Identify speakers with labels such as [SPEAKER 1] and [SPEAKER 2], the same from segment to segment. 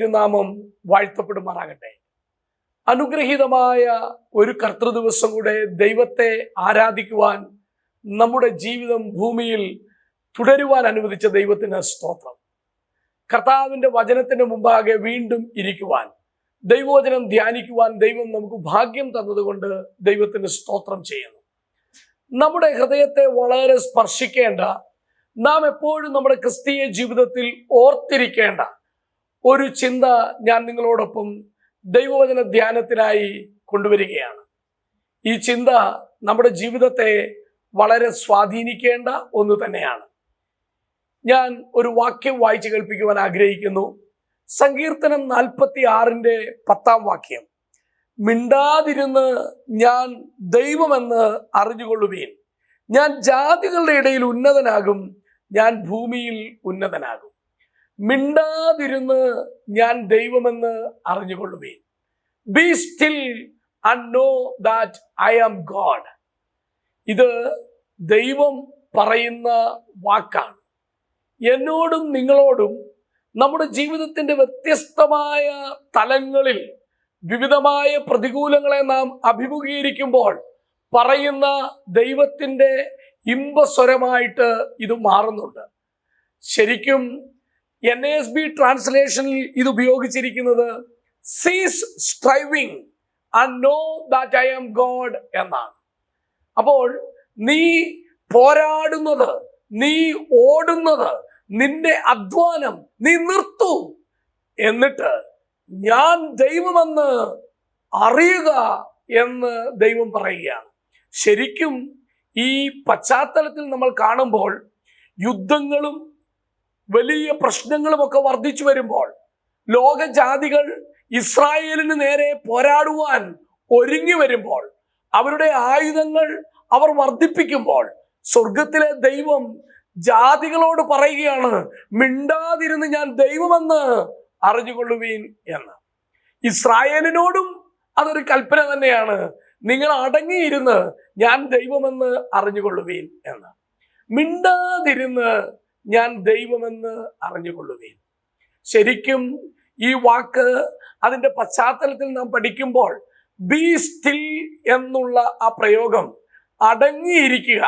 [SPEAKER 1] തിരുനാമം വാഴ്ത്തപ്പെടുമാറാകട്ടെ. അനുഗ്രഹീതമായ ഒരു കർത്തൃദിവസം കൂടെ ദൈവത്തെ ആരാധിക്കുവാൻ നമ്മുടെ ജീവിതം ഭൂമിയിൽ തുടരുവാൻ അനുവദിച്ച ദൈവത്തിന് സ്തോത്രം. കർത്താവിന്റെ വചനത്തിന് മുമ്പാകെ വീണ്ടും ഇരിക്കുവാൻ ദൈവവചനം ധ്യാനിക്കുവാൻ ദൈവം നമുക്ക് ഭാഗ്യം തന്നതുകൊണ്ട് ദൈവത്തിന് സ്തോത്രം ചെയ്യുന്നു. നമ്മുടെ ഹൃദയത്തെ വളരെ സ്പർശിക്കേണ്ട നാം എപ്പോഴും നമ്മുടെ ക്രിസ്തീയ ജീവിതത്തിൽ ഓർത്തിരിക്കേണ്ട ഒരു ചിന്ത ഞാൻ നിങ്ങളോടൊപ്പം ദൈവവചന ധ്യാനത്തിനായി കൊണ്ടുവരികയാണ്. ഈ ചിന്ത നമ്മുടെ ജീവിതത്തെ വളരെ സ്വാധീനിക്കേണ്ട ഒന്ന് തന്നെയാണ്. ഞാൻ ഒരു വാക്യം വായിച്ചു കേൾപ്പിക്കുവാൻ ആഗ്രഹിക്കുന്നു. സങ്കീർത്തനം നാൽപ്പത്തി ആറിന്റെ പത്താം വാക്യം. മിണ്ടാതിരുന്ന് ഞാൻ ദൈവമെന്ന് അറിഞ്ഞുകൊള്ളുവീൻ. ഞാൻ ജാതികളുടെ ഇടയിൽ ഉന്നതനാകും. ഞാൻ ഭൂമിയിൽ ഉന്നതനാകും. മിണ്ടാതിരുന്ന് ഞാൻ ദൈവമെന്ന് അറിഞ്ഞുകൊള്ളുവേ. Be still and know that I am God ഇത് ദൈവം പറയുന്ന വാക്കാണ്. എന്നോടും നിങ്ങളോടും നമ്മുടെ ജീവിതത്തിന്റെ വ്യത്യസ്തമായ തലങ്ങളിൽ വിവിധമായ പ്രതികൂലങ്ങളെ നാം അഭിമുഖീകരിക്കുമ്പോൾ പറയുന്ന ദൈവത്തിന്റെ ഇമ്പസ്വരമായിട്ട് ഇത് മാറുന്നുണ്ട്. ശരിക്കും എൻ എസ് ബി ട്രാൻസ്ലേഷനിൽ ഇത് ഉപയോഗിച്ചിരിക്കുന്നത് cease striving and know that I am God എന്നാണ്. അപ്പോൾ നീ പോരാടുന്നത് നീ ഓടുന്നത് നിന്റെ അധ്വാനം നീ നിർത്തൂ എന്നിട്ട് ഞാൻ ദൈവമെന്ന് അറിയുക എന്ന് ദൈവം പറയുകയാണ്. ശരിക്കും ഈ പശ്ചാത്തലത്തിൽ നമ്മൾ കാണുമ്പോൾ യുദ്ധങ്ങളും വലിയ പ്രശ്നങ്ങളുമൊക്കെ വർദ്ധിച്ചു വരുമ്പോൾ ലോകജാതികൾ ഇസ്രായേലിന് നേരെ പോരാടുവാൻ ഒരുങ്ങി വരുമ്പോൾ അവരുടെ ആയുധങ്ങൾ അവർ വർദ്ധിപ്പിക്കുമ്പോൾ സ്വർഗത്തിലെ ദൈവം ജാതികളോട് പറയുകയാണ് മിണ്ടാതിരുന്ന് ഞാൻ ദൈവമെന്ന് അറിഞ്ഞുകൊള്ളുവീൻ എന്ന്. ഇസ്രായേലിനോടും അതൊരു കൽപ്പന തന്നെയാണ് നിങ്ങൾ അടങ്ങിയിരുന്ന് ഞാൻ ദൈവമെന്ന് അറിഞ്ഞുകൊള്ളുവീൻ എന്ന്. മിണ്ടാതിരുന്ന് ഞാൻ ദൈവമെന്ന് അറിഞ്ഞുകൊള്ളുകയും. ശരിക്കും ഈ വാക്ക് അതിന്റെ പശ്ചാത്തലത്തിൽ നാം പഠിക്കുമ്പോൾ ബി സ്റ്റിൽ എന്നുള്ള ആ പ്രയോഗം അടങ്ങിയിരിക്കുക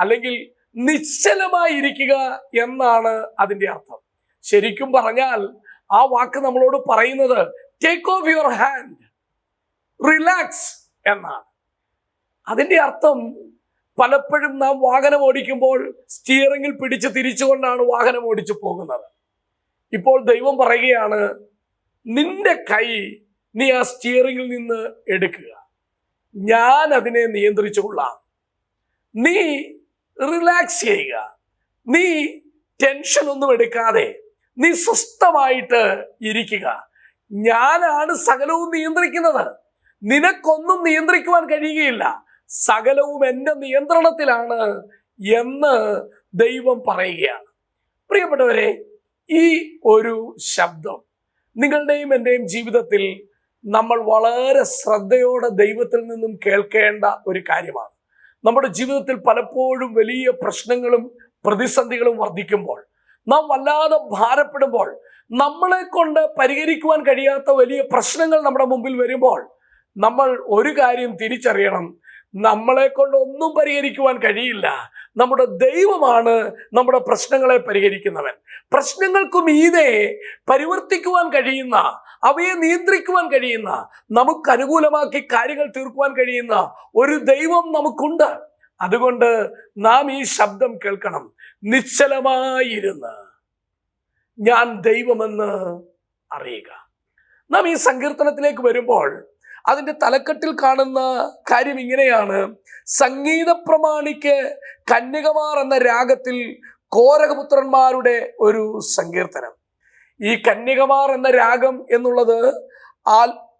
[SPEAKER 1] അല്ലെങ്കിൽ നിശ്ചലമായിരിക്കുക എന്നാണ് അതിന്റെ അർത്ഥം. ശരിക്കും പറഞ്ഞാൽ ആ വാക്ക് നമ്മളോട് പറയുന്നത് take off your hand relax എന്നാണ്. അതിന്റെ അർത്ഥം പലപ്പോഴും നാം വാഹനം ഓടിക്കുമ്പോൾ സ്റ്റിയറിംഗിൽ പിടിച്ച് തിരിച്ചുകൊണ്ടാണ് വാഹനം ഓടിച്ചു പോകുന്നത്. ഇപ്പോൾ ദൈവം പറയുകയാണ് നിന്റെ കൈ നീ ആ സ്റ്റിയറിംഗിൽ നിന്ന് എടുക്കുക. ഞാൻ അതിനെ നിയന്ത്രിച്ചു കൊള്ളാം. നീ റിലാക്സ് ചെയ്യുക. നീ ടെൻഷൻ ഒന്നും എടുക്കാതെ നീ സ്വസ്ഥമായിട്ട് ഇരിക്കുക. ഞാനാണ് സകലവും നിയന്ത്രിക്കുന്നത്. നിനക്കൊന്നും നിയന്ത്രിക്കുവാൻ കഴിയുകയില്ല. സകലവും എന്റെ നിയന്ത്രണത്തിലാണ് എന്ന് ദൈവം പറയുകയാണ്. പ്രിയപ്പെട്ടവരെ ഈ ഒരു ശബ്ദം നിങ്ങളുടെയും എന്റെയും ജീവിതത്തിൽ നമ്മൾ വളരെ ശ്രദ്ധയോടെ ദൈവത്തിൽ നിന്നും കേൾക്കേണ്ട ഒരു കാര്യമാണ്. നമ്മുടെ ജീവിതത്തിൽ പലപ്പോഴും വലിയ പ്രശ്നങ്ങളും പ്രതിസന്ധികളും വർദ്ധിക്കുമ്പോൾ നാം വല്ലാതെ ഭാരപ്പെടുമ്പോൾ നമ്മളെ കൊണ്ട് പരിഹരിക്കുവാൻ കഴിയാത്ത വലിയ പ്രശ്നങ്ങൾ നമ്മുടെ മുമ്പിൽ വരുമ്പോൾ നമ്മൾ ഒരു കാര്യം തിരിച്ചറിയണം. നമ്മളെ കൊണ്ട് ഒന്നും പരിഹരിക്കുവാൻ കഴിയില്ല. നമ്മുടെ ദൈവമാണ് നമ്മുടെ പ്രശ്നങ്ങളെ പരിഹരിക്കുന്നവൻ. പ്രശ്നങ്ങൾക്കും മീതെ പരിവർത്തിക്കുവാൻ കഴിയുന്ന അവയെ നിയന്ത്രിക്കുവാൻ കഴിയുന്ന നമുക്ക് അനുകൂലമാക്കി കാര്യങ്ങൾ തീർക്കുവാൻ കഴിയുന്ന ഒരു ദൈവം നമുക്കുണ്ട്. അതുകൊണ്ട് നാം ഈ ശബ്ദം കേൾക്കണം. നിശ്ചലമായിരുന്ന്. ഞാൻ ദൈവമെന്ന് അറിയുക. നാം ഈ സങ്കീർത്തനത്തിലേക്ക് വരുമ്പോൾ അതിന്റെ തലക്കെട്ടിൽ കാണുന്ന കാര്യം ഇങ്ങനെയാണ്. സംഗീത പ്രമാണിക്ക് കന്യകമാർ എന്ന രാഗത്തിൽ കോരകപുത്രന്മാരുടെ ഒരു സങ്കീർത്തനം. ഈ കന്യകമാർ എന്ന രാഗം എന്നുള്ളത്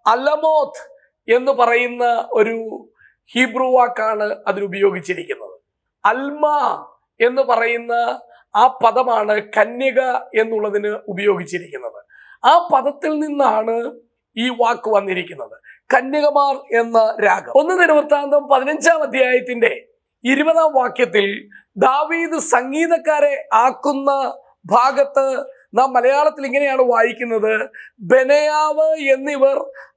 [SPEAKER 1] അലമോത്ത് എന്ന് പറയുന്ന ഒരു ഹീബ്രു വാക്കാണ് അതിൽ ഉപയോഗിച്ചിരിക്കുന്നത്. അൽമ എന്ന് പറയുന്ന ആ പദമാണ് കന്യക എന്നുള്ളതിന് ഉപയോഗിച്ചിരിക്കുന്നത്. ആ പദത്തിൽ നിന്നാണ് ഈ വാക്ക് വന്നിരിക്കുന്നത്. കന്യകമാർ എന്ന രാഗം. ഒന്ന് ദിനവൃത്താന്തം പതിനഞ്ചാം അധ്യായത്തിന്റെ ഇരുപതാം വാക്യത്തിൽ ദാവീദ് സംഗീതക്കാരെ ആക്കുന്ന ഭാഗത്ത് നാം മലയാളത്തിൽ ഇങ്ങനെയാണ് വായിക്കുന്നത്. ബനയാവ് എന്നിവർ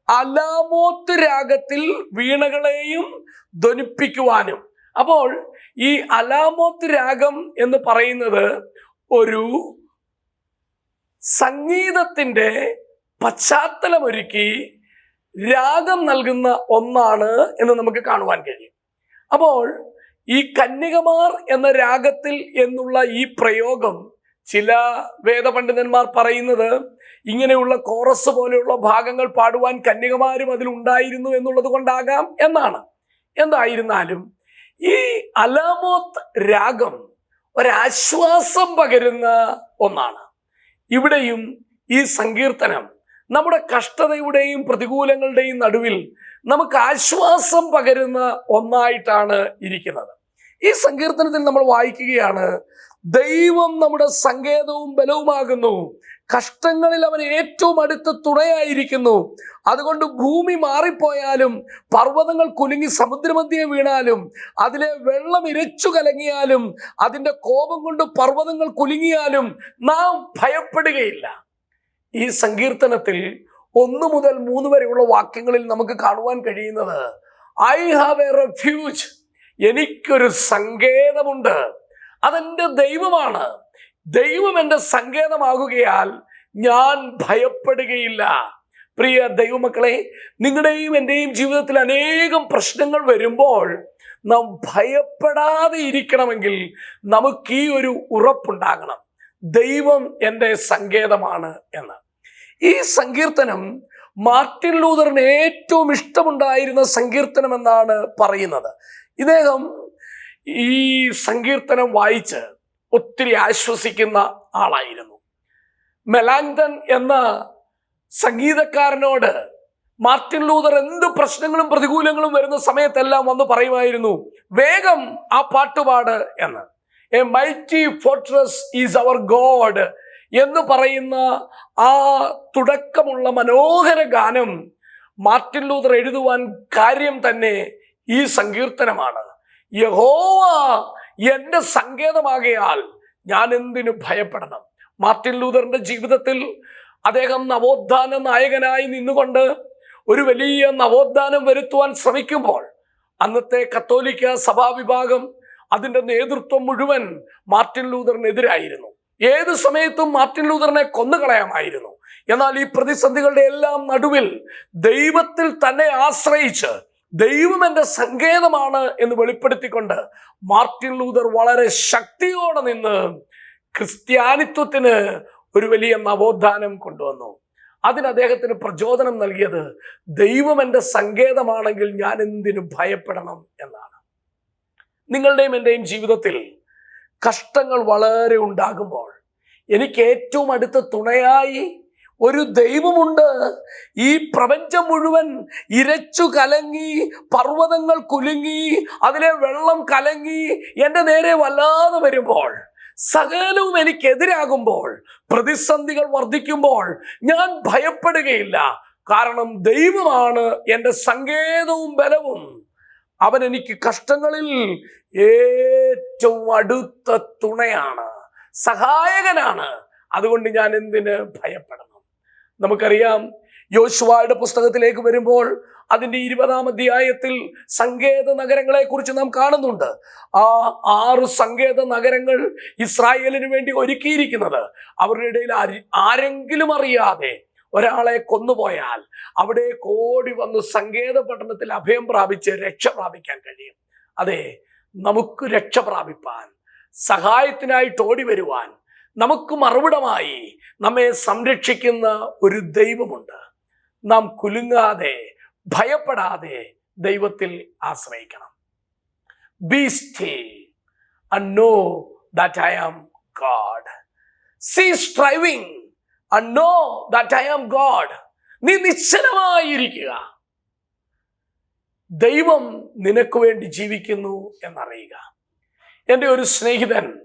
[SPEAKER 1] അലാമോത്ത് രാഗത്തിൽ വീണകളെയും ധ്വനിപ്പിക്കുവാനും. അപ്പോൾ ഈ അലാമോത്ത് രാഗം എന്ന് പറയുന്നത് ഒരു സംഗീതത്തിന്റെ പശ്ചാത്തലമൊരുക്കി രാഗം നൽകുന്ന ഒന്നാണ് എന്ന് നമുക്ക് കാണുവാൻ കഴിയും. അപ്പോൾ ഈ കന്യകമാർ എന്ന രാഗത്തിൽ എന്നുള്ള ഈ പ്രയോഗം ചില വേദപണ്ഡിതന്മാർ പറയുന്നത് ഇങ്ങനെയുള്ള കോറസ് പോലെയുള്ള ഭാഗങ്ങൾ പാടുവാൻ കന്യകമാരും അതിൽ ഉണ്ടായിരുന്നു എന്നുള്ളത് കൊണ്ടാകാം എന്നാണ്. എന്തായിരുന്നാലും ഈ അലാമോത്ത് രാഗം ഒരാശ്വാസം പകരുന്ന ഒന്നാണ്. ഇവിടെയും ഈ സങ്കീർത്തനം നമ്മുടെ കഷ്ടതയുടെയും പ്രതികൂലങ്ങളുടെയും നടുവിൽ നമുക്ക് ആശ്വാസം പകരുന്ന ഒന്നായിട്ടാണ് ഇരിക്കുന്നത്. ഈ സങ്കീർത്തനത്തിൽ നമ്മൾ വായിക്കുകയാണ് ദൈവം നമ്മുടെ സങ്കേതവും ബലവുമാകുന്നു. കഷ്ടങ്ങളിൽ അവൻ ഏറ്റവും അടുത്ത തുണയായിരിക്കുന്നു. അതുകൊണ്ട് ഭൂമി മാറിപ്പോയാലും പർവതങ്ങൾ കുലുങ്ങി സമുദ്രമധ്യേ വീണാലും അതിലെ വെള്ളം ഇരച്ചു കലങ്ങിയാലും അതിന്റെ കോപം കൊണ്ട് പർവതങ്ങൾ കുലുങ്ങിയാലും നാം ഭയപ്പെടുകയില്ല. ഈ സങ്കീർത്തനത്തിൽ ഒന്ന് മുതൽ മൂന്ന് വരെയുള്ള വാക്യങ്ങളിൽ നമുക്ക് കാണുവാൻ കഴിയുന്നത് ഐ ഹാവ് എ റെഫ്യൂജ് എനിക്കൊരു സങ്കേതമുണ്ട്. അതെന്റെ ദൈവമാണ്. ദൈവം എന്റെ സങ്കേതമാകുകയാൽ ഞാൻ ഭയപ്പെടുകയില്ല. പ്രിയ ദൈവമക്കളെ നിങ്ങളുടെയും എന്റെയും ജീവിതത്തിൽ അനേകം പ്രശ്നങ്ങൾ വരുമ്പോൾ നാം ഭയപ്പെടാതെ ഇരിക്കണമെങ്കിൽ നമുക്ക് ഈ ഒരു ഉറപ്പുണ്ടാകണം. ദൈവം എന്റെ സങ്കേതമാണ് എന്ന്. ഈ സങ്കീർത്തനം മാർട്ടിൻ ലൂതറിന് ഏറ്റവും ഇഷ്ടമുണ്ടായിരുന്ന സങ്കീർത്തനം എന്നാണ് പറയുന്നത്. ഇദ്ദേഹം ഈ സങ്കീർത്തനം വായിച്ച് ഒത്തിരി ആശ്വസിക്കുന്ന ആളായിരുന്നു. മെലാങ്തൻ എന്ന സംഗീതക്കാരനോട് മാർട്ടിൻ ലൂതർ എന്ത് പ്രശ്നങ്ങളും പ്രതികൂലങ്ങളും വരുന്ന സമയത്തെല്ലാം വന്ന് പറയുമായിരുന്നു വേഗം ആ പാട്ടുപാട് എന്ന്. A mighty fortress is our God എന്ന് പറയുന്ന ആ തുടക്കമുള്ള മനോഹര ഗാനം മാർട്ടിൻ ലൂതർ എഴുതുവാൻ കാര്യം തന്നെ ഈ സങ്കീർത്തനമാണ്. യഹോവ എന്റെ സങ്കേതമാകയാൽ ഞാൻ എന്തിനു ഭയപ്പെടണം? മാർട്ടിൻ ലൂതറിന്റെ ജീവിതത്തിൽ അദ്ദേഹം നവോത്ഥാന നായകനായി നിന്നുകൊണ്ട് ഒരു വലിയ നവോത്ഥാനം വരുത്തുവാൻ ശ്രമിക്കുമ്പോൾ അന്നത്തെ കത്തോലിക്ക സഭാവിഭാഗം അതിന്റെ നേതൃത്വം മുഴുവൻ മാർട്ടിൻ ലൂതറിനെതിരായിരുന്നു ഏത് സമയത്തും മാർട്ടിൻ ലൂതറിനെ കൊന്നുകളയാമായിരുന്നു. എന്നാൽ ഈ പ്രതിസന്ധികളുടെ എല്ലാം നടുവിൽ ദൈവത്തിൽ തന്നെ ആശ്രയിച്ച് ദൈവം എന്റെ സങ്കേതമാണ് എന്ന് വെളിപ്പെടുത്തിക്കൊണ്ട് മാർട്ടിൻ ലൂതർ വളരെ ശക്തിയോടെ നിന്ന് ക്രിസ്ത്യാനിത്വത്തിന് ഒരു വലിയ നവോത്ഥാനം കൊണ്ടുവന്നു. അതിന് അദ്ദേഹത്തിന് പ്രചോദനം നൽകിയത് ദൈവം എന്റെ സങ്കേതമാണെങ്കിൽ ഞാൻ എന്തിനു ഭയപ്പെടണം എന്നാണ്. നിങ്ങളുടെയും എന്റെയും ജീവിതത്തിൽ കഷ്ടങ്ങൾ വളരെ ഉണ്ടാകുമ്പോൾ എനിക്ക് ഏറ്റവും അടുത്ത തുണയായി ഒരു ദൈവമുണ്ട്. ഈ പ്രപഞ്ചം മുഴുവൻ ഇരച്ചു കലങ്ങി പർവതങ്ങൾ കുലുങ്ങി അതിലെ വെള്ളം കലങ്ങി എന്റെ നേരെ വല്ലാതെ വരുമ്പോൾ സകലവും എനിക്കെതിരാകുമ്പോൾ പ്രതിസന്ധികൾ വർദ്ധിക്കുമ്പോൾ ഞാൻ ഭയപ്പെടുകയില്ല. കാരണം ദൈവമാണ് എന്റെ സങ്കേതവും ബലവും. അവൻ എനിക്ക് കഷ്ടങ്ങളിൽ ഏറ്റവും അടുത്ത തുണയാണ്. സഹായകനാണ്. അതുകൊണ്ട് ഞാൻ എന്തിന് ഭയപ്പെടണം? നമുക്കറിയാം യോശുവയുടെ പുസ്തകത്തിലേക്ക് വരുമ്പോൾ അതിന്റെ ഇരുപതാം അധ്യായത്തിൽ സങ്കേത നഗരങ്ങളെ കുറിച്ച് നാം കാണുന്നുണ്ട്. ആ ആറ് സങ്കേത നഗരങ്ങൾ ഇസ്രായേലിന് വേണ്ടി ഒരുക്കിയിരിക്കുന്നത്. അവരുടെ ഇടയിൽ ആരെങ്കിലും അറിയാതെ ഒരാളെ കൊന്നുപോയാൽ അവിടെ കോടി വന്ന് സങ്കേത പട്ടണത്തിൽ അഭയം പ്രാപിച്ച് രക്ഷ പ്രാപിക്കാൻ കഴിയും. അതെ നമുക്ക് രക്ഷ പ്രാപിപ്പാൻ സഹായത്തിനായിട്ട് ഓടി വരുവാൻ നമുക്ക് മറുപടമായി നമ്മെ സംരക്ഷിക്കുന്ന ഒരു ദൈവമുണ്ട് നാം കുലുങ്ങാതെ ഭയപ്പെടാതെ ദൈവത്തിൽ ആശ്രയിക്കണം be still that I am God. Cease striving and know that I am God. നീ നിശ്ചലമായിരിക്കുക ദൈവം നിനക്ക് വേണ്ടി ജീവിക്കുന്നു എന്നറിയുക എന്റെ ഒരു സ്നേഹിതൻ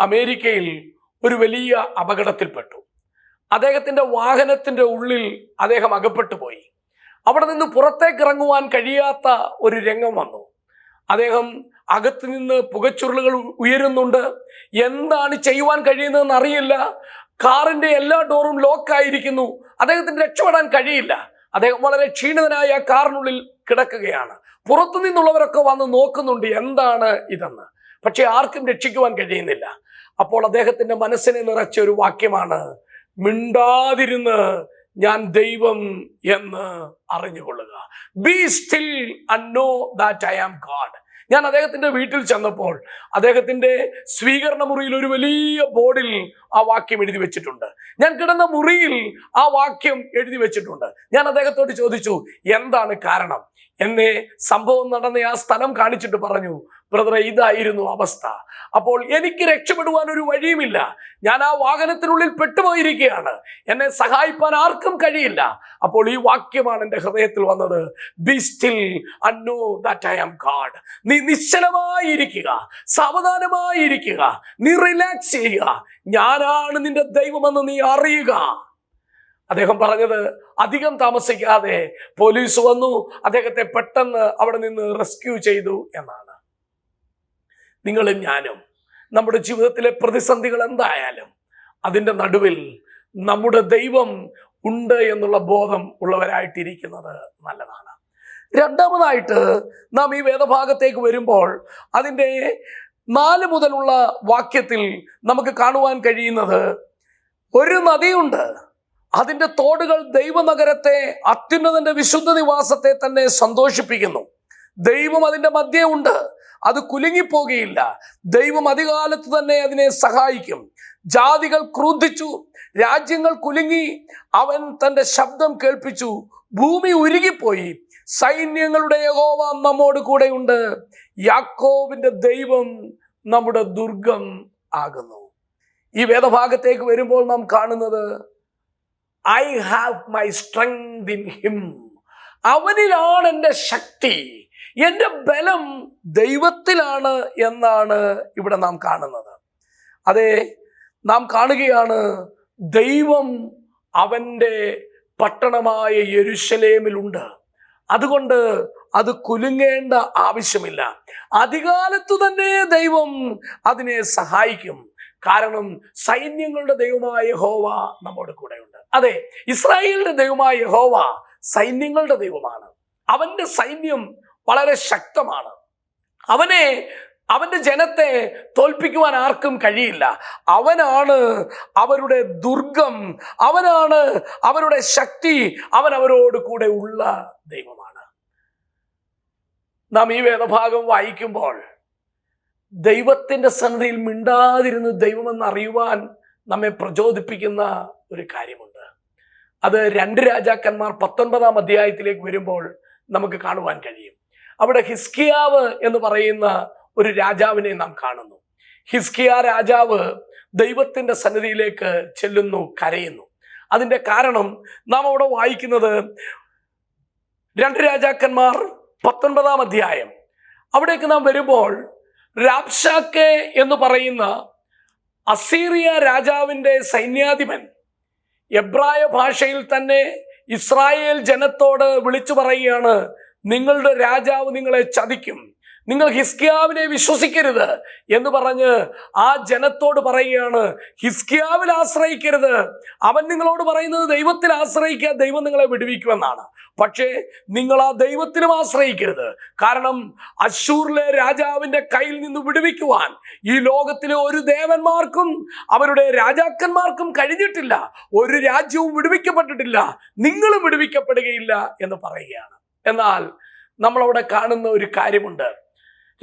[SPEAKER 1] അമേരിക്കയിൽ ഒരു വലിയ അപകടത്തിൽപ്പെട്ടു. അദ്ദേഹത്തിന്റെ വാഹനത്തിന്റെ ഉള്ളിൽ അദ്ദേഹം അകപ്പെട്ടു പോയി. അവിടെ നിന്ന് പുറത്തേക്ക് ഇറങ്ങുവാൻ കഴിയാത്ത ഒരു രംഗം വന്നു. അദ്ദേഹം അകത്ത് നിന്ന് പുകച്ചുരുളുകൾ ഉയരുന്നുണ്ട്. എന്താണ് ചെയ്യുവാൻ കഴിയുന്നതെന്ന് അറിയില്ല. കാറിന്റെ എല്ലാ ഡോറും ലോക്കായിരിക്കുന്നു അദ്ദേഹത്തിന് രക്ഷപ്പെടാൻ കഴിയില്ല. അദ്ദേഹം വളരെ ക്ഷീണിതനായ കാറിനുള്ളിൽ കിടക്കുകയാണ്. പുറത്തു നിന്നുള്ളവരൊക്കെ വന്ന് നോക്കുന്നുണ്ട് എന്താണ് ഇതെന്ന്. പക്ഷെ ആർക്കും രക്ഷിക്കുവാൻ കഴിയുന്നില്ല. അപ്പോൾ അദ്ദേഹത്തിന്റെ മനസ്സിനെ നിറച്ച ഒരു വാക്യമാണ് മിണ്ടാതിരുന്ന് ഞാൻ ദൈവം എന്ന് അറിഞ്ഞുകൊള്ളുക. Be still and know that I am God ഞാൻ അദ്ദേഹത്തിന്റെ വീട്ടിൽ ചെന്നപ്പോൾ അദ്ദേഹത്തിന്റെ സ്വീകരണ മുറിയിൽ ഒരു വലിയ ബോർഡിൽ ആ വാക്യം എഴുതി വെച്ചിട്ടുണ്ട്. ഞാൻ കിടന്ന മുറിയിൽ ആ വാക്യം എഴുതി വെച്ചിട്ടുണ്ട്. ഞാൻ അദ്ദേഹത്തോട് ചോദിച്ചു എന്താണ് കാരണം? എന്നെ സംഭവം നടന്ന ആ സ്ഥലം കാണിച്ചിട്ട് പറഞ്ഞു ബ്രദറെ ഇതായിരുന്നു അവസ്ഥ. അപ്പോൾ എനിക്ക് രക്ഷപ്പെടുവാൻ ഒരു വഴിയുമില്ല. ഞാൻ ആ വാഹനത്തിനുള്ളിൽ പെട്ടുപോയിരിക്കുകയാണ്. എന്നെ സഹായിപ്പാൻ ആർക്കും കഴിയില്ല. അപ്പോൾ ഈ വാക്യമാണ് എന്റെ ഹൃദയത്തിൽ വന്നത്. ബി സ്റ്റിൽ അന്നോ ദാറ്റ് ഐ ആം ഗാഡ് നീ നിശ്ചലമായിരിക്കുക സാവധാനമായിരിക്കുക നീ റിലാക്സ് ചെയ്യുക. ഞാനാണ് നിന്റെ ദൈവമെന്ന് നീ അറിയുക. അദ്ദേഹം പറഞ്ഞത് അധികം താമസിക്കാതെ പോലീസ് വന്നു അദ്ദേഹത്തെ പെട്ടെന്ന് അവിടെ നിന്ന് റെസ്ക്യൂ ചെയ്തു എന്നാണ്. നിങ്ങളും ഞാനും നമ്മുടെ ജീവിതത്തിലെ പ്രതിസന്ധികൾ എന്തായാലും അതിന്റെ നടുവിൽ നമ്മുടെ ദൈവം ഉണ്ട് എന്നുള്ള ബോധം ഉള്ളവരായിട്ടിരിക്കുന്നത് നല്ലതാണ്. രണ്ടാമതായിട്ട് നാം ഈ വേദഭാഗത്തേക്ക് വരുമ്പോൾ അതിന്റെ നാല് മുതലുള്ള വാക്യത്തിൽ നമുക്ക് കാണുവാൻ കഴിയുന്നത് ഒരു നദിയുണ്ട്. അതിന്റെ തോടുകൾ ദൈവനഗരത്തെ അത്യുന്നതന്റെ വിശുദ്ധ നിവാസത്തെ തന്നെ സന്തോഷിപ്പിക്കുന്നു. ദൈവം അതിന്റെ മധ്യേ ഉണ്ട്. അത് കുലുങ്ങിപ്പോകുകയില്ല ദൈവം അധികാലത്ത് തന്നെ അതിനെ സഹായിക്കും. ജാതികൾ ക്രുദ്ധിച്ചു രാജ്യങ്ങൾ കുലുങ്ങി അവൻ തന്റെ ശബ്ദം കേൾപ്പിച്ചു ഭൂമി ഉരുകിപ്പോയി. സൈന്യങ്ങളുടെ യഹോവ നമ്മോട് കൂടെയുണ്ട്. യാക്കോവിന്റെ ദൈവം നമ്മുടെ ദുർഗം ആകുന്നു. ഈ വേദഭാഗത്തേക്ക് വരുമ്പോൾ നാം കാണുന്നത് I have my strength in him അവനിലാണ് എന്റെ ശക്തി. എന്റെ ബലം ദൈവത്തിലാണ് എന്നാണ് ഇവിടെ നാം കാണുന്നത്. അതെ നാം കാണുകയാണ് ദൈവം അവന്റെ പട്ടണമായ യെരുശലേമിലുണ്ട്. അതുകൊണ്ട് അത് കുലുങ്ങേണ്ട ആവശ്യമില്ല. അധികാലത്തു തന്നെ ദൈവം അതിനെ സഹായിക്കും. കാരണം സൈന്യങ്ങളുടെ ദൈവമായ ഹോവ നമ്മോട് കൂടെയുണ്ട്. അതെ ഇസ്രായേലിന്റെ ദൈവമായ ഹോവ സൈന്യങ്ങളുടെ ദൈവമാണ്. അവന്റെ സൈന്യം വളരെ ശക്തമാണ്. അവനെ അവന്റെ ജനത്തെ തോൽപ്പിക്കുവാൻ ആർക്കും കഴിയില്ല. അവനാണ് അവരുടെ ദുർഗം അവനാണ് അവരുടെ ശക്തി അവൻ അവരോട് കൂടെ ഉള്ള ദൈവമാണ്. നാം ഈ വേദഭാഗം വായിക്കുമ്പോൾ ദൈവത്തിന്റെ സന്നിധിയിൽ മിണ്ടാതിരുന്ന് ദൈവമെന്ന് അറിയുവാൻ നമ്മെ പ്രചോദിപ്പിക്കുന്ന ഒരു കാര്യമുണ്ട്. അത് രണ്ട് രാജാക്കന്മാർ പത്തൊൻപതാം അധ്യായത്തിലേക്ക് വരുമ്പോൾ നമുക്ക് കാണുവാൻ കഴിയും. അവിടെ ഹിസ്കിയാവ് എന്ന് പറയുന്ന ഒരു രാജാവിനെ നാം കാണുന്നു. ഹിസ്കിയ രാജാവ് ദൈവത്തിന്റെ സന്നിധിയിലേക്ക് ചെല്ലുന്നു കരയുന്നു. അതിന്റെ കാരണം നാം അവിടെ വായിക്കുന്നത് രണ്ട് രാജാക്കന്മാർ പത്തൊൻപതാം അധ്യായം. അവിടേക്ക് നാം വരുമ്പോൾ രാബ്ഷാക്കെ എന്ന് പറയുന്ന അസീറിയ രാജാവിന്റെ സൈന്യാധിപൻ എബ്രായ ഭാഷയിൽ തന്നെ ഇസ്രായേൽ ജനത്തോട് വിളിച്ചു പറയുകയാണ് നിങ്ങളുടെ രാജാവ് നിങ്ങളെ ചതിക്കും. നിങ്ങൾ ഹിസ്കിയാവിനെ വിശ്വസിക്കരുത് എന്ന് പറഞ്ഞ് ആ ജനത്തോട് പറയുകയാണ്. ഹിസ്കിയാവിൽ ആശ്രയിക്കരുത്. അവൻ നിങ്ങളോട് പറയുന്നത് ദൈവത്തിൽ ആശ്രയിക്കുക ദൈവം നിങ്ങളെ വിടുവിക്കുമെന്നാണ്. പക്ഷേ നിങ്ങൾ ആ ദൈവത്തിനും ആശ്രയിക്കരുത്. കാരണം അശൂറിലെ രാജാവിന്റെ കയ്യിൽ നിന്ന് വിടുവിക്കുവാൻ ഈ ലോകത്തിലെ ഒരു ദേവന്മാർക്കും അവരുടെ രാജാക്കന്മാർക്കും കഴിഞ്ഞിട്ടില്ല. ഒരു രാജ്യവും വിടുവിക്കപ്പെട്ടിട്ടില്ല. നിങ്ങളും വിടുവിക്കപ്പെടുകയില്ല എന്ന് പറയുകയാണ്. എന്നാൽ നമ്മളവിടെ കാണുന്ന ഒരു കാര്യമുണ്ട്.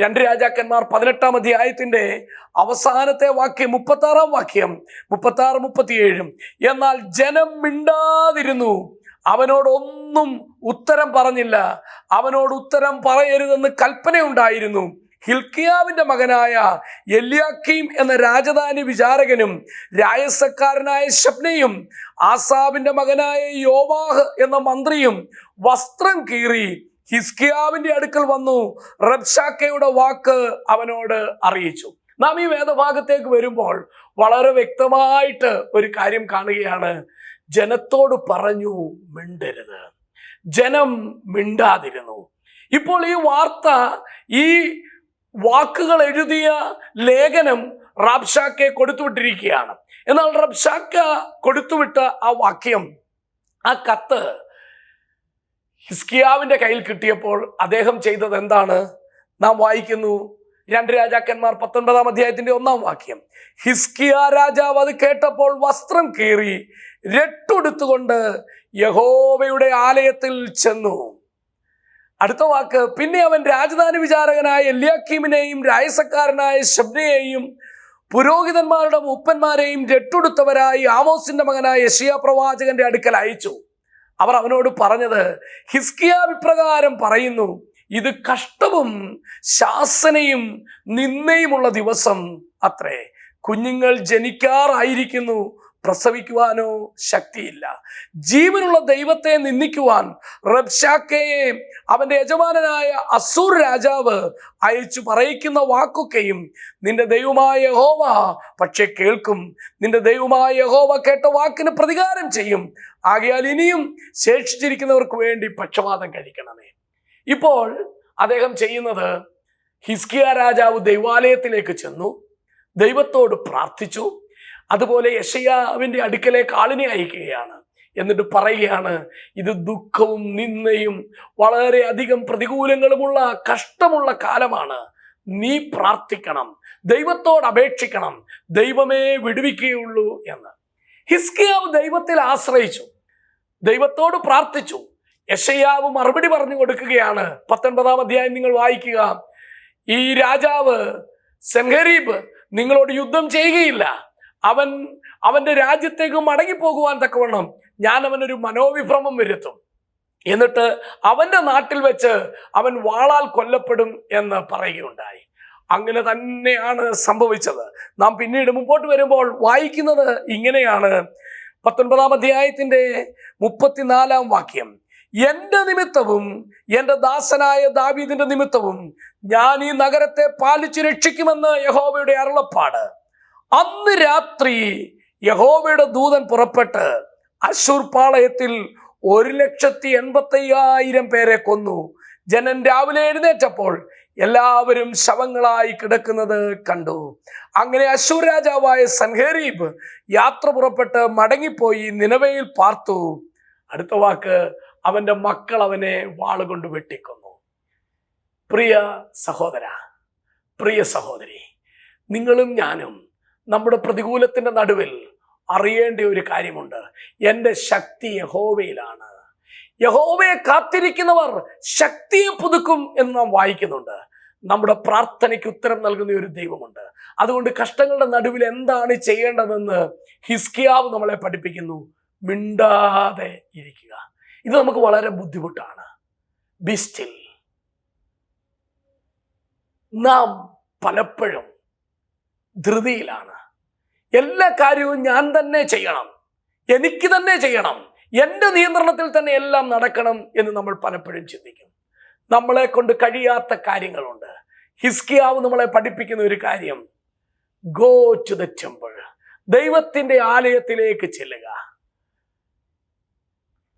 [SPEAKER 1] രണ്ട് രാജാക്കന്മാർ പതിനെട്ടാം അധ്യായത്തിന്റെ അവസാനത്തെ വാക്യം മുപ്പത്തി ആറാം വാക്യം മുപ്പത്തി ആറ് മുപ്പത്തിയേഴും എന്നാൽ ജനം മിണ്ടാതിരുന്നു. അവനോടൊന്നും ഉത്തരം പറഞ്ഞില്ല. അവനോട് ഉത്തരം പറയരുതെന്ന് കൽപ്പനയുണ്ടായിരുന്നു. ഹിൽക്കിയാവിന്റെ മകനായ എല്യാക്കീം എന്ന രാജധാനി വിചാരകനും രായസക്കാരനായ ഷപ്നയും ആസാബിന്റെ മകനായ യോവാഹ് എന്ന മന്ത്രിയും വസ്ത്രം കീറി ഹിസ്കിയാവിന്റെ അടുക്കൽ വന്നു റബ്ഷാക്കയുടെ വാക്ക് അവനോട് അറിയിച്ചു. നാം ഈ വേദഭാഗത്തേക്ക് വരുമ്പോൾ വളരെ വ്യക്തമായിട്ട് ഒരു കാര്യം കാണുകയാണ്. ജനത്തോട് പറഞ്ഞു മിണ്ടരുത്. ജനം മിണ്ടാതിരുന്നു. ഇപ്പോൾ ഈ വാർത്ത ഈ വാക്കുകൾ എഴുതിയ ലേഖനം റാബ്ഷാക്കെ കൊടുത്തുവിട്ടിരിക്കുകയാണ്. എന്നാൽ റബ്ഷാക്ക കൊടുത്തുവിട്ട ആ വാക്യം ആ കത്ത് ഹിസ്കിയാവിന്റെ കയ്യിൽ കിട്ടിയപ്പോൾ അദ്ദേഹം ചെയ്തത് എന്താണ്? നാം വായിക്കുന്നു രണ്ട് രാജാക്കന്മാർ പത്തൊൻപതാം അധ്യായത്തിന്റെ ഒന്നാം വാക്യം. ഹിസ്കിയ രാജാവ് അത് കേട്ടപ്പോൾ വസ്ത്രം കീറി രട്ടുടുത്തുകൊണ്ട് യഹോവയുടെ ആലയത്തിൽ ചെന്നു. അടുത്ത വാക്ക് പിന്നെ അവൻ രാജധാനി വിചാരകനായ എല്യാക്കീമിനെയും രായസക്കാരനായ ശബ്ദയെയും പുരോഹിതന്മാരുടെ മൂപ്പന്മാരെയും രട്ടുടുത്തവരായി ആമോസിന്റെ മകനായ യഷിയ പ്രവാചകന്റെ അടുക്കൽ അയച്ചു. അവർ അവനോട് പറഞ്ഞത് ഹിസ്കിയ വിപ്രകാരം പറയുന്നു ഇത് കഷ്ടവും ശാസനയും നിന്നയുമുള്ള ദിവസം അത്രേ. കുഞ്ഞുങ്ങൾ ജനിക്കാറായിരിക്കുന്നു പ്രസവിക്കുവാനോ ശക്തിയില്ല. ജീവനുള്ള ദൈവത്തെ നിന്ദിക്കുവാൻ റബ്ഷാക്കയെ അവന്റെ യജമാനനായ അസൂർ രാജാവ് അയച്ചു പറയിക്കുന്ന വാക്കൊക്കെയും നിന്റെ ദൈവമായ യഹോവ പക്ഷെ കേൾക്കും. നിന്റെ ദൈവമായ യഹോവ കേട്ട വാക്കിന് പ്രതികാരം ചെയ്യും. ആകയാൽ ഇനിയും ശേഷിച്ചിരിക്കുന്നവർക്ക് വേണ്ടി പക്ഷപാതം കഴിക്കണമേ. ഇപ്പോൾ അദ്ദേഹം ചെയ്യുന്നത് ഹിസ്കിയ രാജാവ് ദൈവാലയത്തിലേക്ക് ചെന്നു. ദൈവത്തോട് പ്രാർത്ഥിച്ചു. അതുപോലെ യശയാവിന്റെ അടുക്കലേക്ക് ആളിനെ അയക്കുകയാണ്. എന്നിട്ട് പറയുകയാണ് ഇത് ദുഃഖവും നിന്ദയും വളരെയധികം പ്രതികൂലങ്ങളുമുള്ള കഷ്ടമുള്ള കാലമാണ്. നീ പ്രാർത്ഥിക്കണം ദൈവത്തോട് അപേക്ഷിക്കണം ദൈവമേ വിടുവിക്കുകയുള്ളൂ എന്ന്. ഹിസ്കിയാവ് ദൈവത്തിൽ ആശ്രയിച്ചു ദൈവത്തോട് പ്രാർത്ഥിച്ചു. യശയാവ് മറുപടി പറഞ്ഞു കൊടുക്കുകയാണ്. പത്തൊൻപതാം അധ്യായം നിങ്ങൾ വായിക്കുക. ഈ രാജാവ് സെൻഹരീബ് നിങ്ങളോട് യുദ്ധം ചെയ്യുകയില്ല. അവൻ അവന്റെ രാജ്യത്തേക്ക് മടങ്ങിപ്പോകുവാൻ തക്കവണ്ണം ഞാൻ അവനൊരു മനോവിഭ്രമം വരുത്തും. എന്നിട്ട് അവന്റെ നാട്ടിൽ വെച്ച് അവൻ വാളാൽ കൊല്ലപ്പെടും എന്ന് പറയുകയുണ്ടായി. അങ്ങനെ തന്നെയാണ് സംഭവിച്ചത്. നാം പിന്നീട് മുമ്പോട്ട് വരുമ്പോൾ വായിക്കുന്നത് ഇങ്ങനെയാണ്. പത്തൊൻപതാം അധ്യായത്തിന്റെ മുപ്പത്തിനാലാം വാക്യം. എന്റെ നിമിത്തവും എന്റെ ദാസനായ ദാവീദിന്റെ നിമിത്തവും ഞാൻ ഈ നഗരത്തെ പാലിച്ചു രക്ഷിക്കുമെന്ന് യഹോവയുടെ അരുളപ്പാട്. അന്ന് രാത്രി യഹോവയുടെ ദൂതൻ പുറപ്പെട്ട് അശൂർ പാളയത്തിൽ ഒരു ലക്ഷത്തി എൺപത്തയ്യായിരം പേരെ കൊന്നു. ജനൻ രാവിലെ എഴുന്നേറ്റപ്പോൾ എല്ലാവരും ശവങ്ങളായി കിടക്കുന്നത് കണ്ടു. അങ്ങനെ അശൂർ രാജാവായ സൻഹേരീബ് യാത്ര പുറപ്പെട്ട് മടങ്ങിപ്പോയി നിലവയിൽ പാർത്തു. അടുത്ത വാക്ക് അവന്റെ മക്കൾ അവനെ വാളുകൊണ്ട് വെട്ടിക്കൊന്നു. പ്രിയ സഹോദര പ്രിയ സഹോദരി നിങ്ങളും ഞാനും നമ്മുടെ പ്രതികൂലത്തിന്റെ നടുവിൽ അറിയേണ്ട ഒരു കാര്യമുണ്ട്. എന്റെ ശക്തി യഹോവയിലാണ്. യഹോവയെ കാത്തിരിക്കുന്നവർ ശക്തിയെ പുതുക്കും എന്ന് നാം വായിക്കുന്നുണ്ട്. നമ്മുടെ പ്രാർത്ഥനയ്ക്ക് ഉത്തരം നൽകുന്ന ഒരു ദൈവമുണ്ട്. അതുകൊണ്ട് കഷ്ടങ്ങളുടെ നടുവിൽ എന്താണ് ചെയ്യേണ്ടതെന്ന് ഹിസ്കിയാവ് നമ്മളെ പഠിപ്പിക്കുന്നു. മിണ്ടാതെ ഇരിക്കുക. ഇത് നമുക്ക് വളരെ ബുദ്ധിമുട്ടാണ്. ബിസ്റ്റിൽ നാം പലപ്പോഴും ധൃതിയിലാണ്. എല്ലാ കാര്യവും ഞാൻ തന്നെ ചെയ്യണം. എനിക്ക് തന്നെ ചെയ്യണം. എന്റെ നിയന്ത്രണത്തിൽ തന്നെ എല്ലാം നടക്കണം എന്ന് നമ്മൾ പലപ്പോഴും ചിന്തിക്കും. നമ്മളെ കൊണ്ട് കഴിയാത്ത കാര്യങ്ങളുണ്ട്. ഹിസ്കിയാവ് നമ്മളെ പഠിപ്പിക്കുന്ന ഒരു കാര്യം ഗോ ടു ദ ടെമ്പിൾ ദൈവത്തിന്റെ ആലയത്തിലേക്ക് ചെല്ലുക.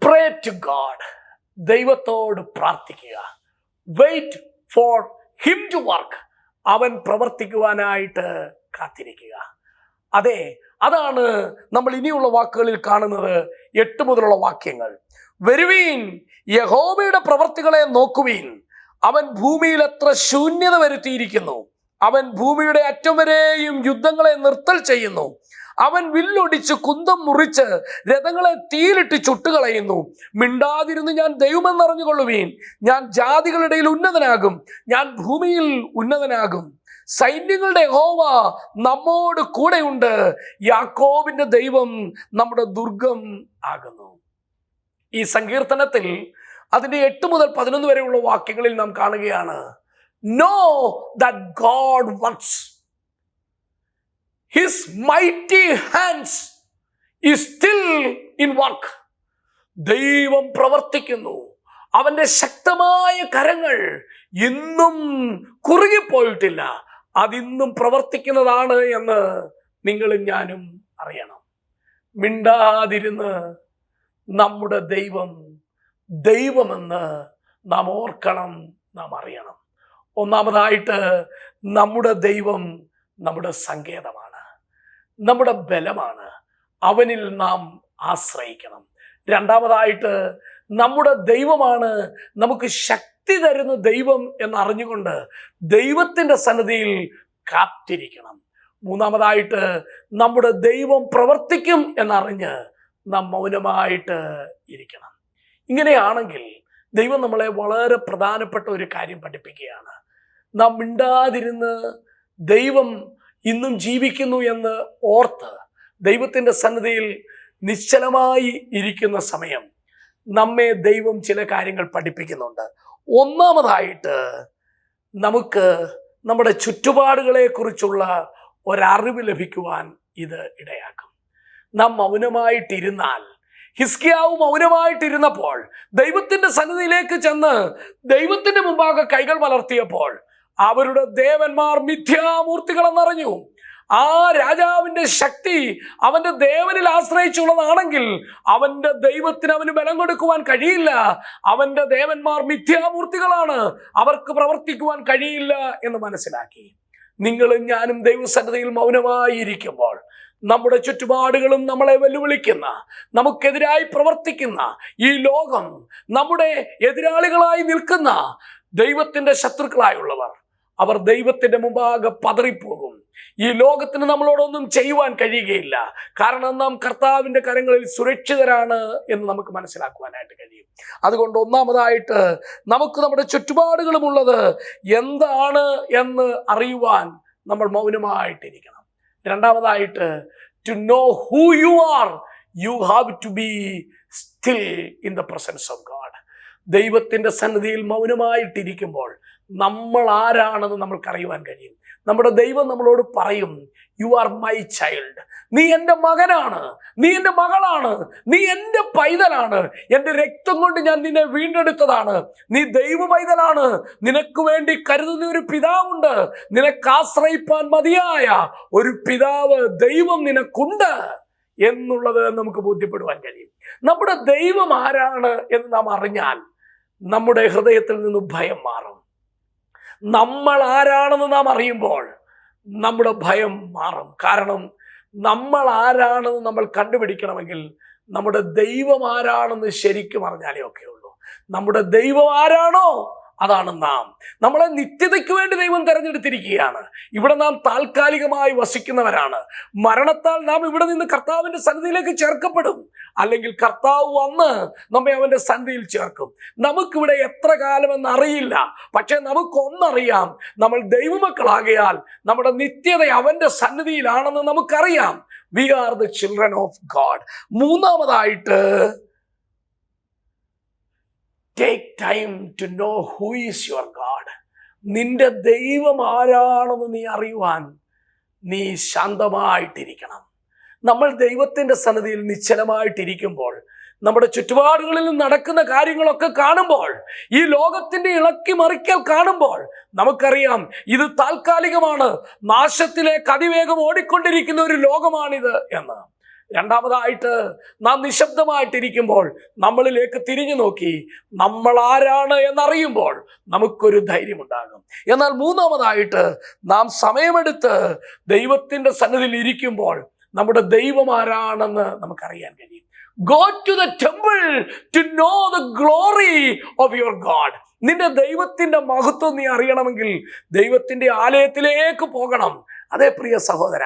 [SPEAKER 1] പ്രേ ടു ഗാഡ് ദൈവത്തോട് പ്രാർത്ഥിക്കുക. Wait for him to work അവൻ പ്രവർത്തിക്കുവാനായിട്ട് കാത്തിരിക്കുക. അതെ അതാണ് നമ്മൾ ഇനിയുള്ള വാക്കുകളിൽ കാണുന്നത് എട്ട് മുതലുള്ള വാക്യങ്ങൾ. വരുവീൻ യഹോവയുടെ പ്രവർത്തികളെ നോക്കുവീൻ. അവൻ ഭൂമിയിൽ എത്ര ശൂന്യത വരുത്തിയിരിക്കുന്നു. അവൻ ഭൂമിയുടെ അറ്റം വരെയും യുദ്ധങ്ങളെ നിർത്തൽ ചെയ്യുന്നു. അവൻ വില്ലൊടിച്ച് കുന്തം മുറിച്ച് രഥങ്ങളെ തീയിലിട്ട് ചുട്ടുകളയുന്നു. മിണ്ടാതിരുന്ന് ഞാൻ ദൈവമെന്നറിഞ്ഞുകൊള്ളുവീൻ. ഞാൻ ജാതികളുടെ ഉന്നതനാകും. ഞാൻ ഭൂമിയിൽ ഉന്നതനാകും. സൈന്യങ്ങളുടെ ഹോവ നമ്മോട് കൂടെയുണ്ട്. യാക്കോബിന്റെ ദൈവം നമ്മുടെ ദുർഗം ആകുന്നു. ഈ സങ്കീർത്തനത്തിൽ അതിന്റെ എട്ട് മുതൽ പതിനൊന്ന് വരെയുള്ള വാക്യങ്ങളിൽ നാം കാണുകയാണ്. Know that God works his mighty hands ഈ സ്റ്റിൽ ഇൻ വർക്ക് ദൈവം പ്രവർത്തിക്കുന്നു. അവന്റെ ശക്തമായ കരങ്ങൾ ഇന്നും കുറുകിപ്പോയിട്ടില്ല. അതിന്നും പ്രവർത്തിക്കുന്നതാണ് എന്ന് നിങ്ങളും ഞാനും അറിയണം. മിണ്ടാതിരുന്ന് നമ്മുടെ ദൈവം ദൈവമെന്ന് നാം ഓർക്കണം നാം അറിയണം. ഒന്നാമതായിട്ട് നമ്മുടെ ദൈവം നമ്മുടെ സങ്കേതമാണ് നമ്മുടെ ബലമാണ്. അവനിൽ നാം ആശ്രയിക്കണം. രണ്ടാമതായിട്ട് നമ്മുടെ ദൈവമാണ് നമുക്ക് ശക്തി തരുന്ന ദൈവം എന്നറിഞ്ഞുകൊണ്ട് ദൈവത്തിന്റെ സന്നദ്ധിയിൽ കാത്തിരിക്കണം. മൂന്നാമതായിട്ട് നമ്മുടെ ദൈവം പ്രവർത്തിക്കും എന്നറിഞ്ഞ് നാം മൗനമായിട്ട് ഇരിക്കണം. ഇങ്ങനെയാണെങ്കിൽ ദൈവം നമ്മളെ വളരെ പ്രധാനപ്പെട്ട ഒരു കാര്യം പഠിപ്പിക്കുകയാണ്. നാം മിണ്ടാതിരുന്ന് ദൈവം ഇന്നും ജീവിക്കുന്നു എന്ന് ഓർത്ത് ദൈവത്തിന്റെ സന്നദ്ധിയിൽ നിശ്ചലമായി ഇരിക്കുന്ന സമയം നമ്മെ ദൈവം ചില കാര്യങ്ങൾ പഠിപ്പിക്കുന്നുണ്ട്. ഒന്നാമതായിട്ട് നമുക്ക് നമ്മുടെ ചുറ്റുപാടുകളെക്കുറിച്ചുള്ള ഒരറിവ് ലഭിക്കുവാൻ ഇത് ഇടയാക്കും. നാം മൗനമായിട്ടിരുന്നാൽ ഹിസ്കിയാവ് മൗനമായിട്ടിരുന്നപ്പോൾ ദൈവത്തിന്റെ സന്നിധിയിലേക്ക് ചെന്ന് ദൈവത്തിന്റെ മുമ്പാകെ കൈകൾ വളർത്തിയപ്പോൾ അവരുടെ ദേവന്മാർ മിഥ്യാമൂർത്തികളെന്നറിഞ്ഞു. ആ രാജാവിന്റെ ശക്തി അവന്റെ ദേവനിൽ ആശ്രയിച്ചുള്ളതാണെങ്കിൽ അവന്റെ ദൈവത്തിന് അവന് ബലം കൊടുക്കുവാൻ കഴിയില്ല. അവന്റെ ദേവന്മാർ മിഥ്യാമൂർത്തികളാണ്. അവർക്ക് പ്രവർത്തിക്കുവാൻ കഴിയില്ല എന്ന് മനസ്സിലാക്കി. നിങ്ങളും ഞാനും ദൈവസന്നതയിൽ മൗനമായിരിക്കുമ്പോൾ നമ്മുടെ ചുറ്റുപാടുകളും നമ്മളെ വെല്ലുവിളിക്കുന്ന നമുക്കെതിരായി പ്രവർത്തിക്കുന്ന ഈ ലോകം നമ്മുടെ എതിരാളികളായി നിൽക്കുന്ന ദൈവത്തിന്റെ ശത്രുക്കളായുള്ളവർ അവർ ദൈവത്തിന്റെ മുമ്പാകെ പതറിപ്പോകും. ഈ ലോകത്തിന് നമ്മളോടൊന്നും ചെയ്യുവാൻ കഴിയുകയില്ല. കാരണം നാം കർത്താവിന്റെ കരങ്ങളിൽ സുരക്ഷിതരാണ് എന്ന് നമുക്ക് മനസ്സിലാക്കുവാനായിട്ട് കഴിയും. അതുകൊണ്ട് ഒന്നാമതായിട്ട് നമുക്ക് നമ്മുടെ ചുറ്റുപാടുകളുമുള്ളത് എന്താണ് എന്ന് അറിയുവാൻ നമ്മൾ മൗനമായിട്ടിരിക്കണം. രണ്ടാമതായിട്ട് to know who you are you have to be still in the presence of God ദൈവത്തിന്റെ സന്നിധിയിൽ മൗനമായിട്ടിരിക്കുമ്പോൾ നമ്മൾ ആരാണെന്ന് നമ്മൾക്കറിയുവാൻ കഴിയും. നമ്മുടെ ദൈവം നമ്മളോട് പറയും യു ആർ മൈ ചൈൽഡ് നീ എന്റെ മകനാണ്. നീ എന്റെ മകളാണ്. നീ എന്റെ പൈതലാണ്. എന്റെ രക്തം കൊണ്ട് ഞാൻ നിന്നെ വീണ്ടെടുത്തതാണ്. നീ ദൈവ പൈതലാണ് നിനക്ക് വേണ്ടി കരുതുന്ന ഒരു പിതാവുണ്ട്. നിനക്ക് ആശ്രയിപ്പാൻ മതിയായ ഒരു പിതാവ് ദൈവം നിനക്കുണ്ട് എന്നുള്ളത് നമുക്ക് ബോധ്യപ്പെടുവാൻ കഴിയും. നമ്മുടെ ദൈവം ആരാണ് എന്ന് നാം അറിഞ്ഞാൽ നമ്മുടെ ഹൃദയത്തിൽ നിന്ന് ഭയം മാറും. നമ്മൾ ആരാണെന്ന് നാം അറിയുമ്പോൾ നമ്മുടെ ഭയം മാറും. കാരണം നമ്മൾ ആരാണെന്ന് നമ്മൾ കണ്ടുപിടിക്കണമെങ്കിൽ നമ്മുടെ ദൈവം ആരാണെന്ന് ശരിക്കും അറിഞ്ഞാലേ ഒക്കെ ഉള്ളൂ നമ്മുടെ ദൈവം ആരാണോ അതാണ് നാം. നമ്മളെ നിത്യതയ്ക്ക് വേണ്ടി ദൈവം തെരഞ്ഞെടുത്തിരിക്കുകയാണ്. ഇവിടെ നാം താൽക്കാലികമായി വസിക്കുന്നവരാണ്. മരണത്താൽ നാം ഇവിടെ നിന്ന് കർത്താവിന്റെ സന്നിധിയിലേക്ക് ചേർക്കപ്പെടും. അല്ലെങ്കിൽ കർത്താവ് വന്ന് നമ്മെ അവന്റെ സന്ധിയിൽ ചേർക്കും. നമുക്കിവിടെ എത്ര കാലമെന്ന് അറിയില്ല. പക്ഷെ നമുക്കൊന്നറിയാം. നമ്മൾ ദൈവമക്കളാകയാൽ നമ്മുടെ നിത്യത അവന്റെ സന്നിധിയിലാണെന്ന് നമുക്കറിയാം. We are the children of God മൂന്നാമതായിട്ട് take time to know who is your God നിന്റെ ദൈവം ആരാണെന്ന് നീ അറിയുവാൻ നീ ശാന്തമായിട്ടിരിക്കണം. നമ്മൾ ദൈവത്തിന്റെ സന്നദ്ധിയിൽ നിശ്ചലമായിട്ടിരിക്കുമ്പോൾ നമ്മുടെ ചുറ്റുപാടുകളിൽ നടക്കുന്ന കാര്യങ്ങളൊക്കെ കാണുമ്പോൾ ഈ ലോകത്തിന്റെ ഇളക്കി മറിക്കൽ കാണുമ്പോൾ നമുക്കറിയാം ഇത് താൽക്കാലികമാണ്. നാശത്തിലേക്ക് അതിവേഗം ഓടിക്കൊണ്ടിരിക്കുന്ന ഒരു ലോകമാണിത് എന്ന്. രണ്ടാമതായിട്ട് നാം നിശബ്ദമായിട്ടിരിക്കുമ്പോൾ നമ്മളിലേക്ക് തിരിഞ്ഞു നോക്കി നമ്മൾ ആരാണ് എന്നറിയുമ്പോൾ നമുക്കൊരു ധൈര്യമുണ്ടാകും. എന്നാൽ മൂന്നാമതായിട്ട് നാം സമയമെടുത്ത് ദൈവത്തിന്റെ സന്നിധിയിൽ ഇരിക്കുമ്പോൾ നമ്മുടെ ദൈവം ആരാണെന്ന് നമുക്കറിയാൻ കഴിയും. Go to the temple to know the glory of your God നിന്റെ ദൈവത്തിന്റെ മഹത്വം നീ അറിയണമെങ്കിൽ ദൈവത്തിന്റെ ആലയത്തിലേക്ക് പോകണം. അതേ പ്രിയ സഹോദര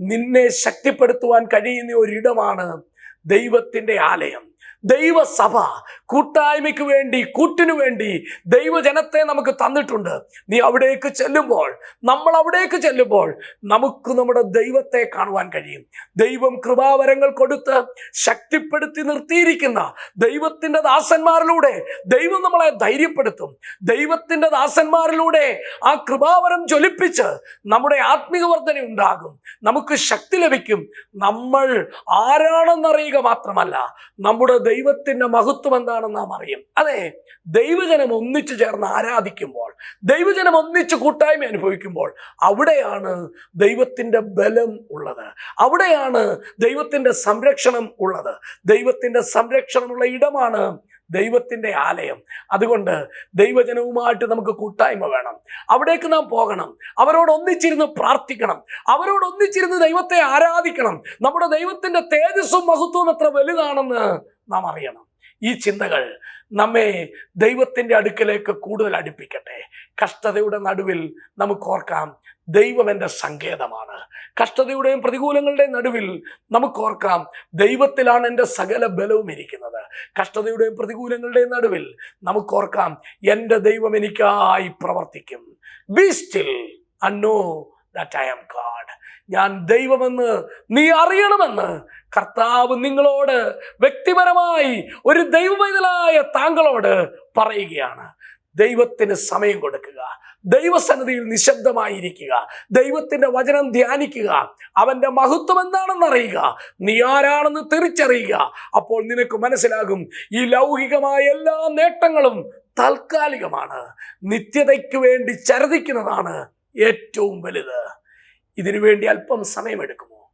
[SPEAKER 1] നിന്നെ ശക്തിപ്പെടുത്തുവാൻ കഴിയുന്ന ഒരിടമാണ് ദൈവത്തിന്റെ ആലയം. ദൈവസഭ കൂട്ടായ്മയ്ക്ക് വേണ്ടി കൂട്ടിനു വേണ്ടി ദൈവജനത്തെ നമുക്ക് തന്നിട്ടുണ്ട്. നീ അവിടേക്ക് ചെല്ലുമ്പോൾ നമ്മൾ അവിടേക്ക് ചെല്ലുമ്പോൾ നമുക്ക് നമ്മുടെ ദൈവത്തെ കാണുവാൻ കഴിയും. ദൈവം കൃപാവരങ്ങൾ കൊടുത്ത് ശക്തിപ്പെടുത്തി നിർത്തിയിരിക്കുന്ന ദൈവത്തിന്റെ ദാസന്മാരിലൂടെ ദൈവം നമ്മളെ ധൈര്യപ്പെടുത്തും. ദൈവത്തിന്റെ ദാസന്മാരിലൂടെ ആ കൃപാവരം ജ്വലിപ്പിച്ച് നമ്മുടെ ആത്മീക വർധന ഉണ്ടാകും. നമുക്ക് ശക്തി ലഭിക്കും. നമ്മൾ ആരാണെന്നറിയുക മാത്രമല്ല നമ്മുടെ ദൈവത്തിന്റെ മഹത്വം എന്താണെന്ന് നാം അറിയും. അതെ ദൈവജനം ഒന്നിച്ചു ചേർന്ന് ആരാധിക്കുമ്പോൾ ദൈവജനം ഒന്നിച്ച് കൂട്ടായ്മ അനുഭവിക്കുമ്പോൾ അവിടെയാണ് ദൈവത്തിന്റെ ബലം ഉള്ളത്. അവിടെയാണ് ദൈവത്തിന്റെ സംരക്ഷണം ഉള്ളത്. ദൈവത്തിന്റെ സംരക്ഷണമുള്ള ഇടമാണ് ദൈവത്തിന്റെ ആലയം. അതുകൊണ്ട് ദൈവജനവുമായിട്ട് നമുക്ക് കൂട്ടായ്മ വേണം. അവിടേക്ക് നാം പോകണം. അവരോട് ഒന്നിച്ചിരുന്ന് പ്രാർത്ഥിക്കണം. അവരോട് ഒന്നിച്ചിരുന്ന് ദൈവത്തെ ആരാധിക്കണം. നമ്മുടെ ദൈവത്തിന്റെ തേജസ്സും മഹത്വവും എത്ര വലുതാണെന്ന് നാം അറിയണം. ഈ ചിന്തകൾ നമ്മെ ദൈവത്തിന്റെ അടുക്കലേക്ക് കൂടുതൽ അടുപ്പിക്കട്ടെ. കഷ്ടതയുടെ നടുവിൽ നമുക്ക് ഓർക്കാം ദൈവം എന്റെ സങ്കേതമാണ്. കഷ്ടതയുടെയും പ്രതികൂലങ്ങളുടെയും നടുവിൽ നമുക്ക് ഓർക്കാം ദൈവത്തിലാണ് എന്റെ സകല ബലവും ഇരിക്കുന്നത്. കഷ്ടതയുടെയും പ്രതികൂലങ്ങളുടെയും നടുവിൽ നമുക്ക് ഓർക്കാം എന്റെ ദൈവം എനിക്കായി പ്രവർത്തിക്കും. ബി സ്റ്റിൽ അന്നോ ദാറ്റ് ഐ ആം ഗാഡ് ഞാൻ ദൈവമെന്ന് നീ അറിയണമെന്ന് കർത്താവ് നിങ്ങളോട് വ്യക്തിപരമായി ഒരു ദൈവമൈതലായ താങ്കളോട് പറയുകയാണ്. ദൈവത്തിന് സമയം കൊടുക്കുക. ദൈവസന്നിധിയിൽ നിശബ്ദമായിരിക്കുക. ദൈവത്തിന്റെ വചനം ധ്യാനിക്കുക. അവന്റെ മഹത്വം എന്താണെന്ന് അറിയുക. നീ ആരാണെന്ന് തിരിച്ചറിയുക. അപ്പോൾ നിനക്ക് മനസ്സിലാകും ഈ ലൗകികമായ എല്ലാ നേട്ടങ്ങളും താൽക്കാലികമാണ്. നിത്യതയ്ക്ക് വേണ്ടി ചരതിക്കുന്നതാണ് ഏറ്റവും വലുത്. ഇതിനു വേണ്ടി അല്പം സമയമെടുക്കുമോ?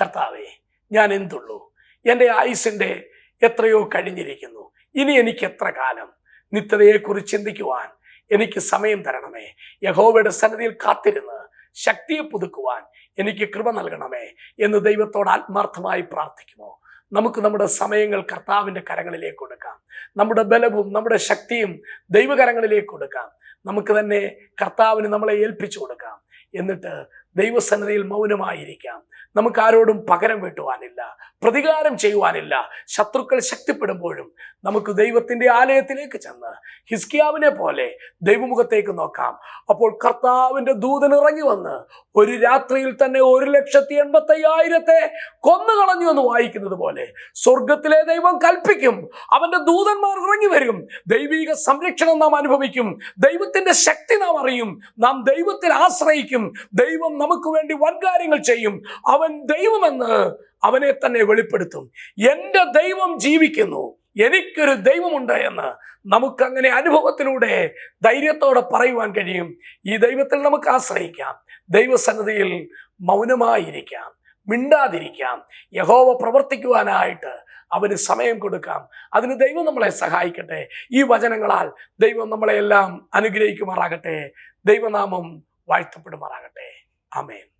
[SPEAKER 1] കർത്താവേ ഞാൻ എന്തുള്ളൂ? എന്റെ ആയുസിന്റെ എത്രയോ കഴിഞ്ഞിരിക്കുന്നു. ഇനി എനിക്ക് എത്ര കാലം? നിത്യതയെക്കുറിച്ച് ചിന്തിക്കുവാൻ എനിക്ക് സമയം തരണമേ. യഹോവയുടെ സന്നിധിയിൽ കാത്തിരുന്ന് ശക്തിയെ പുതുക്കുവാൻ എനിക്ക് കൃപ നൽകണമേ എന്ന് ദൈവത്തോട് ആത്മാർത്ഥമായി പ്രാർത്ഥിക്കുമോ നമുക്ക് നമ്മുടെ സമയങ്ങൾ കർത്താവിന്റെ കരങ്ങളിലേക്ക് കൊടുക്കാം. നമ്മുടെ ബലവും നമ്മുടെ ശക്തിയും ദൈവകരങ്ങളിലേക്ക് കൊടുക്കാം. നമുക്ക് തന്നെ കർത്താവിന് നമ്മളെ ഏൽപ്പിച്ചു കൊടുക്കാം. എന്നിട്ട് ദൈവസന്നിധിയിൽ മൗനമായിരിക്കാം. നമുക്ക് ആരോടും പകരം വീട്ടുവാനില്ല. പ്രതികാരം ചെയ്യുവാനില്ല. ശത്രുക്കൾ ശക്തിപ്പെടുമ്പോഴും നമുക്ക് ദൈവത്തിന്റെ ആലയത്തിലേക്ക് ചെന്ന് ഹിസ്കിയാവിനെ പോലെ ദൈവമുഖത്തേക്ക് നോക്കാം. അപ്പോൾ കർത്താവിന്റെ ദൂതൻ ഇറങ്ങി വന്ന് ഒരു രാത്രിയിൽ തന്നെ ഒരു ലക്ഷത്തി എൺപത്തി അയ്യായിരത്തെ കൊന്നുകളഞ്ഞു എന്ന് വായിക്കുന്നത് പോലെ സ്വർഗത്തിലെ ദൈവം കൽപ്പിക്കും. അവന്റെ ദൂതന്മാർ ഇറങ്ങി വരും. ദൈവിക സംരക്ഷണം നാം അനുഭവിക്കും. ദൈവത്തിന്റെ ശക്തി നാം അറിയും. നാം ദൈവത്തിൽ ആശ്രയിക്കും. ദൈവം നമുക്ക് വേണ്ടി വൻകാര്യങ്ങൾ ചെയ്യും. അവൻ ദൈവമെന്ന് അവനെ തന്നെ വെളിപ്പെടുത്തും. എന്റെ ദൈവം ജീവിക്കുന്നു. എനിക്കൊരു ദൈവമുണ്ട് എന്ന് നമുക്കങ്ങനെ അനുഭവത്തിലൂടെ ധൈര്യത്തോടെ പറയുവാൻ കഴിയും. ഈ ദൈവത്തിൽ നമുക്ക് ആശ്രയിക്കാം. ദൈവസന്നിധിയിൽ മൗനമായിരിക്കാം. മിണ്ടാതിരിക്കാം. യഹോവ പ്രവർത്തിക്കുവാനായിട്ട് അവന് സമയം കൊടുക്കാം. അതിന് ദൈവം നമ്മളെ സഹായിക്കട്ടെ. ഈ വചനങ്ങളാൽ ദൈവം നമ്മളെ എല്ലാം അനുഗ്രഹിക്കുമാറാകട്ടെ. ദൈവനാമം വാഴ്ത്തപ്പെടുമാറാകട്ടെ. ആമേൻ.